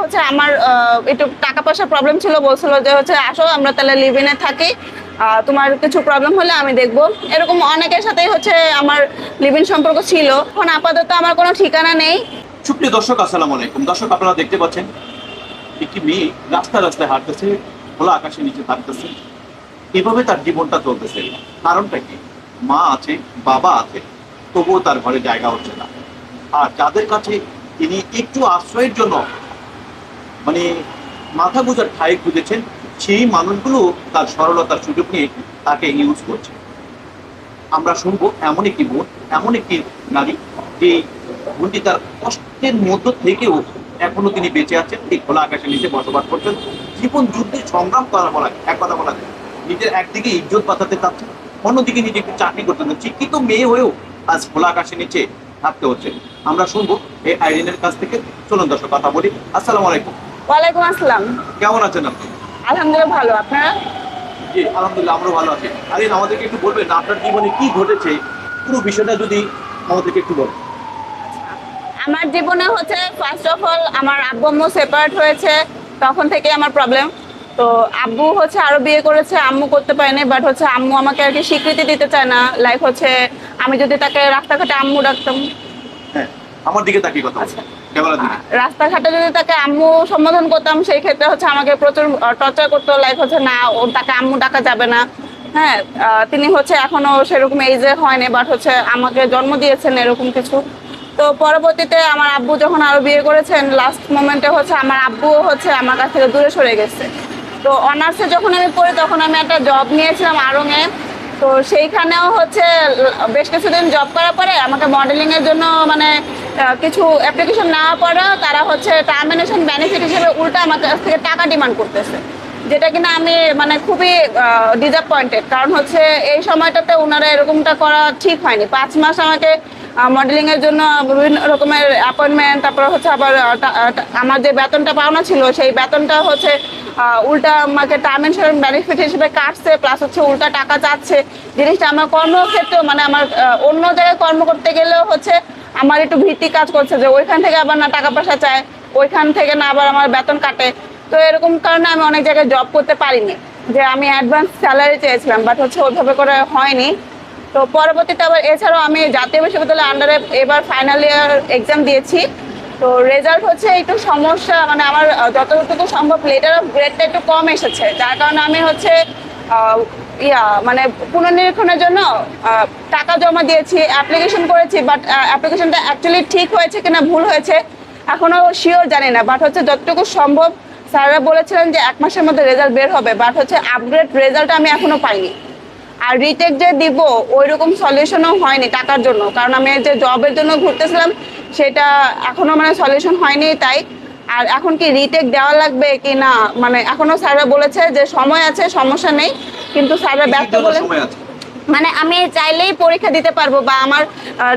হচ্ছে আমার একটু টাকা পয়সার প্রবলেম ছিল, বলছিল যে হচ্ছে আসো, আমরা তাহলে লিভিনে থাকি। তোমার কিছু প্রবলেম হলে আমি দেখব। এরকম অনেকের সাথেই হচ্ছে আমার লিভিন সম্পর্ক ছিল। এখন আপাতত আমার কোনো ঠিকানা নেই। সুপ্রিয় দর্শক, আসসালামু আলাইকুম। দর্শক, আপনারা দেখতে পাচ্ছেন, একটি মেয়ে রাস্তা রাস্তায় হাঁটতেছে, খোলা আকাশের নিচে থাকতেছে এভাবে তার জীবনটা চলতেছে। কারণটা কি? মা আছে, বাবা আছে, তবুও তার ঘরে জায়গা হচ্ছে না। আর যাদের কাছে তিনি একটু আশ্রয়ের জন্য মানে মাথা গোজার ঠাই খুঁজেছেন সেই মানুষগুলো তার সরলতার সুযোগ নিয়ে তাকে ইউজ করছে। আমরা শুনব এমন একটি বোন এমন একটি নারী যে বোনটি তার কষ্টের মধ্য থেকেও এখনও তিনি বেঁচে আছেন, এই খোলা আকাশের নিচে বসবাস করছেন। জীবন যুদ্ধে সংগ্রাম করা বলা, এক কথা বলা যায়। নিজের একদিকে ইজ্জত বাঁচাতে চাচ্ছেন, অন্যদিকে নিজে একটু চাকরি করতে শিক্ষিত মেয়ে হয়েও আজ খোলা আকাশের নিচে থাকতে হচ্ছে। আমরা শুনব এই আইরিনের কাছ থেকে। চলুন দর্শক, কথা বলি। আসসালামু আলাইকুম। ওয়ালাইকুম আসসালাম। কেমন আছেন আপনি? আলহামদুলিল্লাহ ভালো আপনারা? জি আলহামদুলিল্লাহ আমরাও ভালো আছি। আরিন আমাদেরকে একটু বলবেন আপনার জীবনে কি ঘটেছে? পুরো বিষয়টা যদি আমাদেরকে একটু বলেন। আমার জীবনে হচ্ছে ফার্স্ট অফ অল আমার আব্বু আম্মু সেপারেট হয়েছে তখন থেকে আমার প্রবলেম তো আব্বু হচ্ছে আরও বিয়ে করেছে আম্মু করতে পারেনি বাট হচ্ছে আম্মু আমাকে আর কি স্বীকৃতি দিতে চায় না। লাইক হচ্ছে আমি যদি তাকে রাস্তাঘাটে আম্মু ডাকতাম। হ্যাঁ আমার দিকে তাকিয়ে কথা আচ্ছা। রাস্তাঘাটে যদি তাকে আম্মু সম্বোধন করতাম, সেই ক্ষেত্রে হচ্ছে আমাকে প্রচুর টর্চার করতো লাইক হচ্ছে, না তাকে আম্মু ডাকা যাবে না। হ্যাঁ তিনি হচ্ছে এখনও সেরকম এইজে হয়নি বাট হচ্ছে আমাকে জন্ম দিয়েছেন এরকম কিছু। তো পরবর্তীতে আমার আব্বু যখন আরও বিয়ে করেছেন লাস্ট মোমেন্টে হচ্ছে আমার আব্বু হচ্ছে আমার কাছ থেকে দূরে সরে গেছে। তো অনার্সে যখন আমি পড়ি, তখন আমি একটা জব নিয়েছিলাম আড়ংয়ে তো সেইখানেও হচ্ছে, বেশ কিছুদিন জব করার পরে আমাকে মডেলিং এর জন্য মানে কিছু অ্যাপ্লিকেশন নেওয়ার পরেও তারা হচ্ছে টার্মিনেশন বেনিফিট হিসেবে উল্টা আমার কাছ থেকে টাকা ডিমান্ড করতেছে। যেটা কিনা আমি মানে খুবই ডিসঅ্যাপয়েন্টেড কারণ হচ্ছে এই সময়টাতে ওনারা এরকমটা করা ঠিক হয়নি। পাঁচ মাস আমাকে মডেলিং এর জন্য বিভিন্ন রকমের অ্যাপয়েন্টমেন্ট তারপর হচ্ছে আবার আমার যে বেতনটা পাওনা ছিল, সেই বেতনটা হচ্ছে উল্টা আমাকে টার্ম বেনিফিট হিসেবে কাটছে প্লাস হচ্ছে উল্টা টাকা চাচ্ছে জিনিসটা আমার কর্মক্ষেত্রেও মানে আমার অন্য জায়গায় কর্ম করতে গেলেও হচ্ছে আমার একটু ভিত্তি কাজ করছে যে ওইখান থেকে আবার না টাকা পয়সা চায়, ওইখান থেকে না আবার আমার বেতন কাটে। তো এরকম কারণে আমি অনেক জায়গায় জব করতে পারিনি। যে আমি অ্যাডভান্স স্যালারি চেয়েছিলাম বাট হচ্ছে ওইভাবে করে হয়নি। তো পরবর্তীতে আবার এছাড়াও আমি জাতীয় বিশ্ববিদ্যালয়ের আন্ডারে এবার ফাইনাল ইয়ার এক্সাম দিয়েছি। তো রেজাল্ট হচ্ছে একটু সমস্যা মানে আমার, যতটুকু সম্ভব লেটার অফ গ্রেডটা একটু কম এসেছে। যার কারণে আমি হচ্ছে ইয়া মানে পুনর্নিরীক্ষণের জন্য টাকা জমা দিয়েছি অ্যাপ্লিকেশন করেছি বাট অ্যাপ্লিকেশনটা অ্যাকচুয়ালি ঠিক হয়েছে কিনা ভুল হয়েছে, এখনও শিওর জানি না বাট হচ্ছে যতটুকু সম্ভব স্যাররা বলেছিলেন যে এক মাসের মধ্যে রেজাল্ট বের হবে বাট হচ্ছে আপগ্রেড রেজাল্ট আমি এখনও পাইনি। আর রিটেক যে দিব ওই রকম সলিউশনও হয়নি টাকার জন্য, কারণ আমি যে জবের জন্য ঘুরতেছিলাম, সেটা এখনও মানে সলিউশন হয়নি, তাই আর এখন কি রিটেক দেওয়া লাগবে কি না? মানে এখনও স্যাররা বলেছে যে সময় আছে সমস্যা নেই কিন্তু স্যাররা ব্যর্থ বলে মানে আমি চাইলেই পরীক্ষা দিতে পারব বা আমার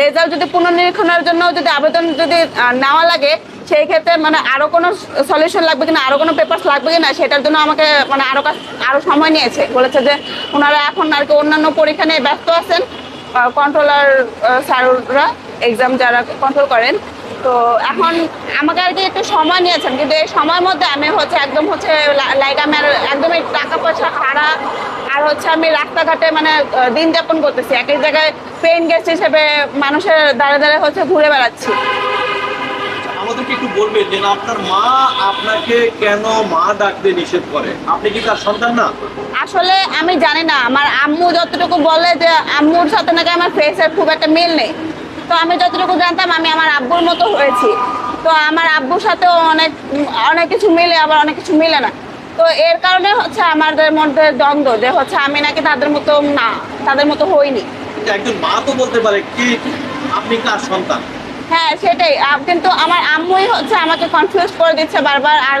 রেজাল্ট যদি পুনর্নিরীক্ষণের জন্য যদি আবেদন যদি নেওয়া লাগে সেই ক্ষেত্রে মানে আরও কোনো সলিউশন লাগবে কিনা আরও কোনো পেপারস লাগবে কিনা সেটার জন্য আমাকে মানে আরও কাছ- আরও সময় নিয়েছে। বলেছে যে ওনারা এখন আর কি অন্যান্য পরীক্ষা নিয়ে ব্যস্ত আছেন। কন্ট্রোলার স্যাররা এক্সাম যারা কন্ট্রোল করেন তো এখন আমাকে আর কি একটু সময় নিয়েছেন কিন্তু এই সময়ের মধ্যে আমি হচ্ছে একদম হচ্ছে লাইক আমি আর একদমই টাকা পয়সা হারা আর হচ্ছে আমি রাস্তাঘাটে মানে দিন যাপন করতেছি। এক এক জায়গায় পেইন গেস্ট হিসেবে মানুষের দাঁড়ে দাঁড়ে হচ্ছে ঘুরে বেড়াচ্ছি। আমাদেরকে একটু বলবেন যে আপনার মা আপনাকে কেন মা ডাকতে নিষেধ করে? আপনি কি তার সন্তান না? আসলে আমি জানি না আমার আম্মু যতটুকু বলে যে আম্মুর সাথে নাকি আমার ফেসের খুব একটা মিল নেই। তো আমি যতটুকু জানতাম আমি আমার আব্বুর মতো হয়েছি। তো আমার আব্বুর সাথেও অনেক অনেক কিছু মিলে আবার অনেক কিছু মিলে না। তো এর কারণে হচ্ছে আমাদের মধ্যে দ্বন্দ্ব যে হচ্ছে আমি নাকি তাদের মতো না তাদের মতো হইনি। একজন মা তো বলতে পারে কি আপনি কার সন্তান? হ্যাঁ সেটাই। কিন্তু আমার আম্মুই হচ্ছে আমাকে কনফিউজ করে দিচ্ছে বারবার। আর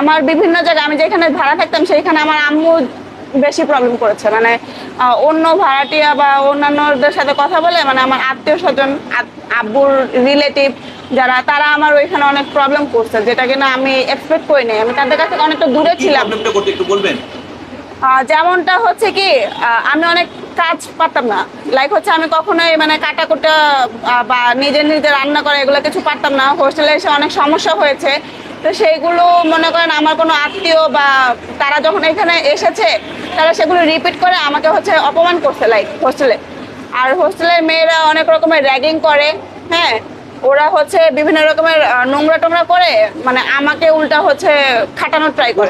আমার বিভিন্ন জায়গায় আমি যেখানে ভাড়া থাকতাম সেইখানে আমার আম্মু বেশি প্রবলেম করেছে। মানে অন্য ভাড়াটিয়া বা অন্যান্যদের সাথে কথা বলে মানে আমার আত্মীয় স্বজন আব্বুর রিলেটিভ যারা তারা আমার ওইখানে অনেক প্রবলেম করছে যেটা কিনা আমি এক্সপেক্ট করি নাই। আমি তাদের কাছ অনেকটা দূরে ছিলাম। যেমনটা হচ্ছে কি আমি অনেক কাজ পারতাম না। লাইক হচ্ছে আমি কখনোই মানে কাটা কুটা বা নিজে নিজে রান্না করা এগুলো কিছু পারতাম না। হোস্টেলে এসে অনেক সমস্যা হয়েছে। তো সেইগুলো মনে করেন আমার কোনো আত্মীয় বা তারা যখন এখানে এসেছে তারা সেগুলো রিপিট করে আমাকে হচ্ছে অপমান করছে লাইক হোস্টেলে আর হোস্টেলের মেয়েরা অনেক রকমের র্যাগিং করে হ্যাঁ? ওরা হচ্ছে বিভিন্ন রকমের নোংরা টোংরা করে মানে আমাকে উল্টা হচ্ছে খাটানোর ট্রাই করে।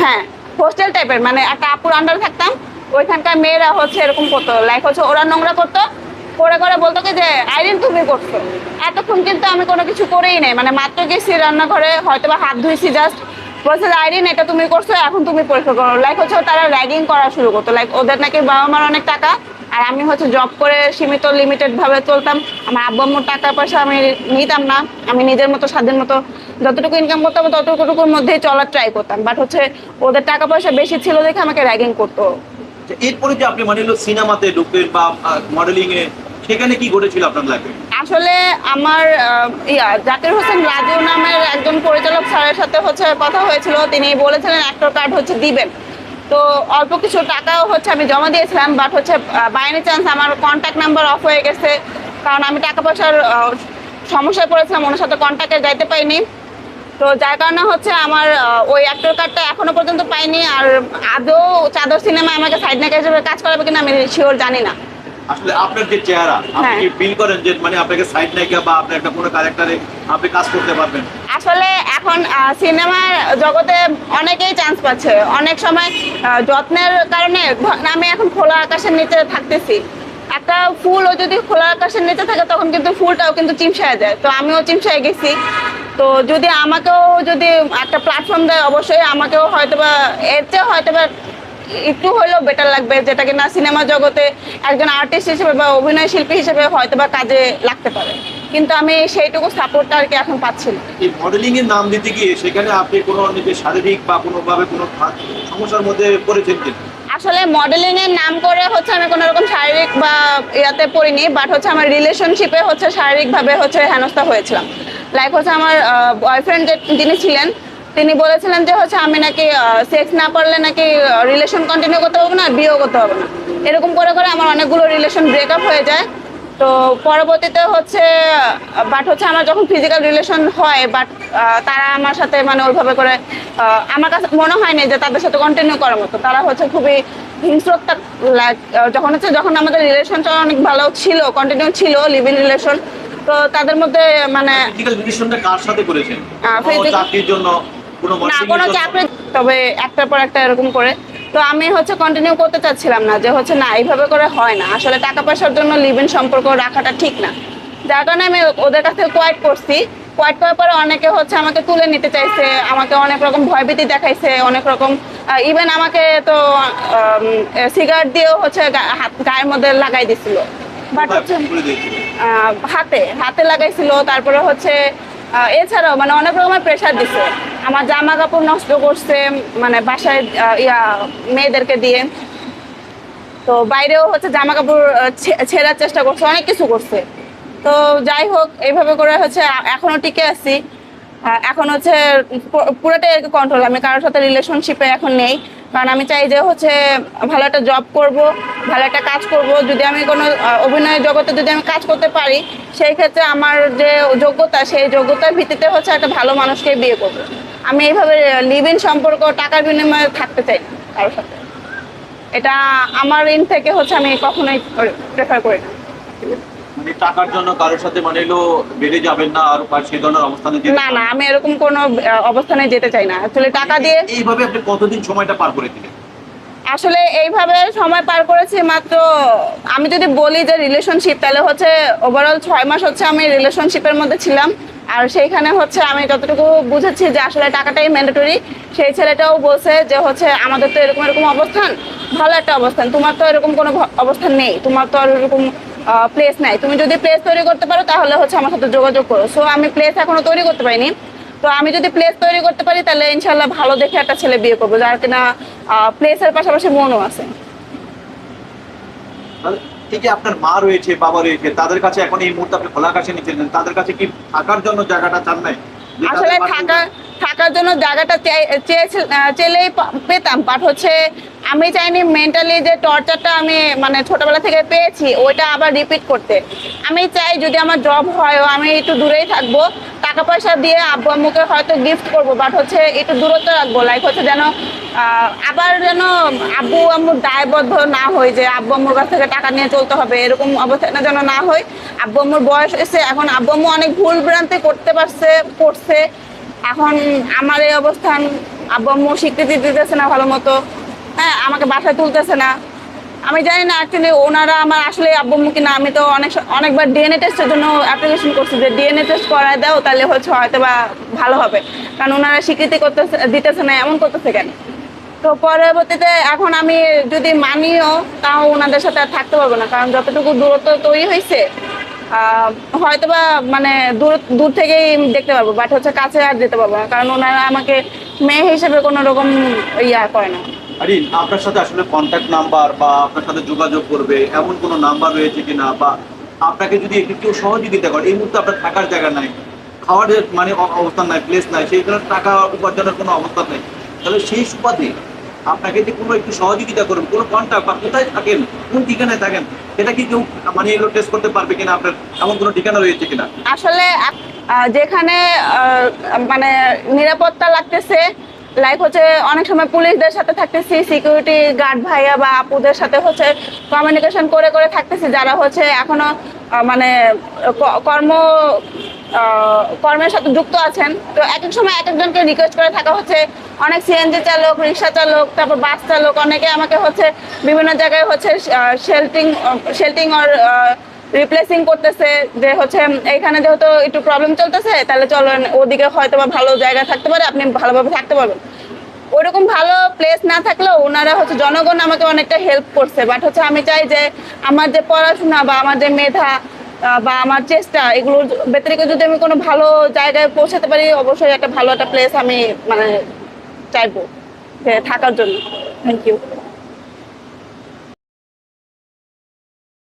হ্যাঁ হোস্টেল টাইপের মানে একটা আপুর আন্ডার থাকতাম ওইখানকার মেয়েরা হচ্ছে এরকম করতো লাইক হচ্ছে ওরা নোংরা করতো করে করে বলতো কি যে আইরিন তুমি করছ। এতক্ষণ কিন্তু আমি কোনো কিছু করেই নাই মানে মাত্র গেছি রান্নাঘরে হয়তো বা হাত ধুইছি জাস্ট বলছে আইরিন, এটা তুমি করছ, এখন তুমি পরীক্ষা করো। লাইক হচ্ছে তারা র্যাগিং করা শুরু করতো। লাইক ওদের নাকি বাবা মার অনেক টাকা, আর আমি হচ্ছে জব করে সীমিত লিমিটেড ভাবে চলতাম। আমার আব্বা আম্মুর টাকা পয়সা আমি নিতাম না। আমি নিজের মতো, স্বাধীন মতো যতটুকু ইনকাম করতাম, ততটুকুর মধ্যেই চলার ট্রাই করতাম। বাট হচ্ছে ওদের টাকা পয়সা বেশি ছিল দেখে আমাকে র্যাগিং করতো। এরপরে যে আপনি মানে সিনেমাতে ঢুকলেন বা মডেলিং এ, সেখানে কি ঘটেছিল আপনার লাইফে আসলে আমার ইয়া, জাকির হোসেন রাজু নামের একজন পরিচালক স্যারের সাথে হচ্ছে কথা হয়েছিল। তিনি বলেছিলেন অ্যাক্টর কার্ড হচ্ছে দিবেন। তো অল্প কিছু টাকাও হচ্ছে আমি জমা দিয়েছিলাম বাট হচ্ছে বাই এনি চান্স আমার কন্ট্যাক্ট নাম্বার অফ হয়ে গেছে। কারণ আমি টাকা পয়সার সমস্যায় পড়েছিলাম, ওনার সাথে কন্ট্যাক্টে যাইতে পাইনি তো যার কারণে হচ্ছে আমার ওই অ্যাক্টর কার্ডটা এখনও পর্যন্ত পাইনি। আর আদৌ চাদর সিনেমা আমাকে সাইড নায়িকা হিসেবে কাজ করাবে কিনা আমি শিওর জানি না। আসলে আপনার যে চেহারা আপনি হ্যাঁ। কি ফিল করেন যে মানে আপনাকে সাইড নায়িকা বা আপনি একটা কোনো ক্যারেক্টারে আপনি কাজ করতে পারবেন? আসলে এখন সিনেমার জগতে অনেকেই চান্স পাচ্ছে। অনেক সময় যত্নের কারণে আমি এখন খোলা আকাশের নিচে থাকতেছি। একটা ফুলও যদি খোলা আকাশের নিচে থাকে তখন কিন্তু ফুলটাও কিন্তু চিমসায় যায়। তো আমিও চিমসায় গেছি। তো যদি আমাকেও যদি একটা প্ল্যাটফর্ম দেয় অবশ্যই আমাকেও হয়তো বা এর চেয়ে হয়তো বা একটু হলেও বেটার লাগবে যেটা কিনা সিনেমা জগতে একজন আর্টিস্ট হিসেবে বা অভিনয় শিল্পী হিসেবে হয়তো বা কাজে লাগতে পারে। কিন্তু আমি সেইটুকু সাপোর্টটা আর কি এখন পাচ্ছি না। এই মডেলিং এর নাম দিতে গিয়ে সেখানে আপনি কোনো নিজের শারীরিক বা কোনোভাবে কোনো সমস্যার মধ্যে পড়েছেন কিনা? আসলে মডেলিং এর নাম করে হচ্ছে আমি কোনো রকম শারীরিক বা ইয়াতে পড়িনি বাট হচ্ছে আমার রিলেশনশিপে হচ্ছে শারীরিকভাবে হচ্ছে হেনস্থা হয়েছিলাম। লাইক হচ্ছে আমার বয়ফ্রেন্ড যে যিনি ছিলেন তিনি বলেছিলেন যে হচ্ছে আমি নাকি সেক্স না পারলে নাকি রিলেশন কন্টিনিউ করতে পারব না বিয়েও করতে পারব না। এরকম করে করে আমার অনেকগুলো রিলেশন ব্রেকআপ হয়ে যায়। তো পরবর্তীতে হচ্ছে বাট হচ্ছে আমার যখন ফিজিক্যাল রিলেশন হয় বাট তারা আমার সাথে মানে ওইভাবে করে আমার কাছে মনে হয়নি যে তাদের সাথে কন্টিনিউ করার মতো। তারা হচ্ছে খুবই হিংস্রতা যখন হচ্ছে যখন আমাদের রিলেশনটা অনেক ভালো ছিল কন্টিনিউ ছিল লিভিং রিলেশন তো তাদের মধ্যে মানে ফিজিক্যাল রিলেশনটা কার সাথে করেছেন? চাকরির জন্য? না কোনো চাকরি তবে একটার পর একটা এরকম করে। তো আমি হচ্ছে কন্টিনিউ করতে চাচ্ছিলাম না যে হচ্ছে না এইভাবে করে হয় না। আসলে টাকা পয়সার জন্য লিভিং সম্পর্ক রাখাটা ঠিক না। যার কারণে আমি ওদের কাছ থেকে কোয়াইট করছি। কোয়াইট করার পরে অনেকে হচ্ছে আমাকে তুলে নিতে চাইছে আমাকে অনেক রকম ভয়ভীতি দেখাইছে অনেক রকম ইভেন আমাকে তো সিগারেট দিয়েও হচ্ছে গায়ের মধ্যে লাগাই দিছিল। বাট হচ্ছে হাতে হাতে লাগাইছিল তারপরে হচ্ছে এছাড়াও মানে অনেক রকমের প্রেশার দিছে। আমার জামা কাপড় নষ্ট করছে মানে বাসায় ইয়া, মেয়েদেরকে দিয়ে। তো বাইরেও হচ্ছে জামা কাপড় ছেঁড়ার চেষ্টা করছে, অনেক কিছু করছে। তো যাই হোক, এইভাবে করে হচ্ছে এখনও টিকে আছি। এখন হচ্ছে পুরোটাই আর কি কন্ট্রোল আমি কারোর সাথে রিলেশনশিপে এখন নেই। কারণ আমি চাই যে হচ্ছে ভালো একটা জব করব, ভালো একটা কাজ করব। যদি আমি কোনো অভিনয় জগতে যদি আমি কাজ করতে পারি, সেই ক্ষেত্রে আমার যে যোগ্যতা, সেই যোগ্যতার ভিত্তিতে হচ্ছে একটা ভালো মানুষকে বিয়ে করব। আমি এইভাবে লিভ ইন সম্পর্ক, টাকার বিনিময়ে থাকতে চাই কারোর সাথে। এটা আমার ইন থেকে হচ্ছে আমি কখনোই প্রেফার করি না। টাকার জন্য কারোর সাথে মানে হলো বেড়ে যাবেন না আর সেই ধরনের অবস্থানে না না আমি এরকম কোনো অবস্থানে যেতে চাই না। অ্যাকচুয়ালি টাকা দিয়ে এইভাবে আপনি কতদিন সময়টা পার করে দিলেন? আসলে এইভাবে সময় পার করেছি মাত্র আমি যদি বলি যে রিলেশনশিপ তাহলে হচ্ছে ওভারঅল ছয় মাস হচ্ছে আমি রিলেশনশিপের মধ্যে ছিলাম। আর সেইখানে হচ্ছে আমি যতটুকু বুঝেছি যে আসলে টাকাটাই ম্যান্ডেটরি সেই ছেলেটাও বলছে যে হচ্ছে আমাদের তো এরকম এরকম অবস্থান ভালো একটা অবস্থান। তোমার তো এরকম কোনো অবস্থান নেই। তোমার তো আর এরকম প্লেস নাই। তুমি যদি প্লেস তৈরি করতে পারো তাহলে হচ্ছে আমার সাথে যোগাযোগ করো। সো আমি প্লেস এখনও তৈরি করতে পারিনি। তো আমি যদি প্লেস তৈরি করতে পারি তাহলে ইনশাল্লাহ ভালো দেখে একটা ছেলে বিয়ে করব যার কিনা প্লেসের পাশাপাশি মনও আছে। যে আপনার মা রয়েছে বাবা রয়েছে তাদের কাছে এখন এই মুহূর্তে আপনি খোলা আকাশে নিচে নেন। তাদের কাছে কি থাকার জন্য জায়গাটা চান নাই? আসলে থাকা থাকার জন্য জায়গাটা চেলেই পেতাম। বাট হচ্ছে আমি চাইনি মেন্টালি যে টর্চারটা আমি মানে ছোটবেলা থেকে পেয়েছি, ওইটা আবার রিপিট করতে। আমি চাই যদি আমার জব হয় আমি একটু দূরেই থাকব টাকা পয়সা দিয়ে আব্বু আম্মুকে হয়তো গিফট করব বাট হচ্ছে একটু দূরত্ব রাখব। লাইক হচ্ছে যেন আবার যেন আব্বু আম্মুর দায়বদ্ধ না হয় যে আব্বু আম্মুর কাছ থেকে টাকা নিয়ে চলতে হবে, এরকম অবস্থাটা যেন না হয়। আব্বু আম্মুর বয়স এসে এখন আব্বু আম্মু অনেক ভুল ভ্রান্তি করতে পারছে করছে। এখন আমার এই অবস্থান আব্বু স্বীকৃতি দিতেছে না ভালো মতো। হ্যাঁ আমাকে বাসায় তুলতেছে না। আমি জানি না অ্যাকচুয়ালি ওনারা আমার আসলে আব্বু আম্মু কিনা আমি তো অনেক অনেকবার ডিএনএ টেস্টের জন্য অ্যাপ্লিকেশন করছি যে ডিএনএ টেস্ট করায় দাও, তাহলে হচ্ছে হয়তো বা ভালো হবে। কারণ ওনারা স্বীকৃতি করতেছে, দিতেছে না, এমন করতেছে কেন? তো পরবর্তীতে এখন আমি যদি মানিও, তাও ওনাদের সাথে থাকতে পারব না, কারণ যতটুকু দূরত্ব তৈরি হয়েছে হয়তোবা মানে দূর দূর থেকেই দেখতে পারব বাট হচ্ছে কাছে আর যেতে পারব না, কারণ ওনারা আমাকে মেয়ে হিসেবে কোনো রকম ইয়া করে না। আরিন, আপনার সাথে আসলে কন্ট্যাক্ট নাম্বার বা আপনার সাথে যোগাযোগ করবে, এমন কোনো নাম্বার রয়েছে কিনা? বা আপনাকে যদি একটু কেউ সহযোগিতা করে, এই মুহূর্তে আপনার থাকার জায়গা নাই, খাওয়ার মানে অবস্থান নাই প্লেস নাই, সেই জন্য টাকা উপার্জনের কোনো অবস্থান নেই, তাহলে সেই সুবাদে আপনাকে যে কোনো একটু সহযোগিতা করুন কোনো কন্ট্যাক্ট বা কোথায় থাকেন, কোন ঠিকানায় থাকেন এটা কি কেউ মানে এগুলো টেস্ট করতে পারবে কিনা? আপনার এমন কোনো ঠিকানা রয়েছে কিনা? আসলে যেখানে মানে নিরাপত্তা লাগতেছে লাইক হচ্ছে অনেক সময় পুলিশদের সাথে থাকতেছি সিকিউরিটি গার্ড ভাইয়া বা আপুদের সাথে হচ্ছে কমিউনিকেশন করে করে থাকতেছি, যারা হচ্ছে এখনও মানে কর্ম কর্মের সাথে যুক্ত আছেন। তো এক এক সময় এক একজনকে রিকোয়েস্ট করে থাকা হচ্ছে। অনেক সিএনজি চালক, রিক্সা চালক, তারপর বাস চালক, অনেকে আমাকে হচ্ছে বিভিন্ন জায়গায় হচ্ছে শেল্টিং শেল্টিং অর রিপ্লেসিং করতেছে। যে হচ্ছে, এইখানে যেহেতু একটু প্রবলেম চলতেছে, তাহলে চলেন, ওদিকে হয়তো বা ভালো জায়গা থাকতে পারে, আপনি ভালোভাবে থাকতে পারবেন। ওইরকম ভালো প্লেস না থাকলেও ওনারা হচ্ছে জনগণ আমাকে অনেকটা হেল্প করছে। বাট হচ্ছে আমি চাই যে আমার যে পড়াশোনা বা আমার যে মেধা বা আমার চেষ্টা, এগুলোর ব্যতিরিক্ত যদি আমি কোনো ভালো জায়গায় পৌঁছাতে পারি, অবশ্যই একটা ভালো একটা প্লেস আমি মানে চাইব থাকার জন্য। Thank you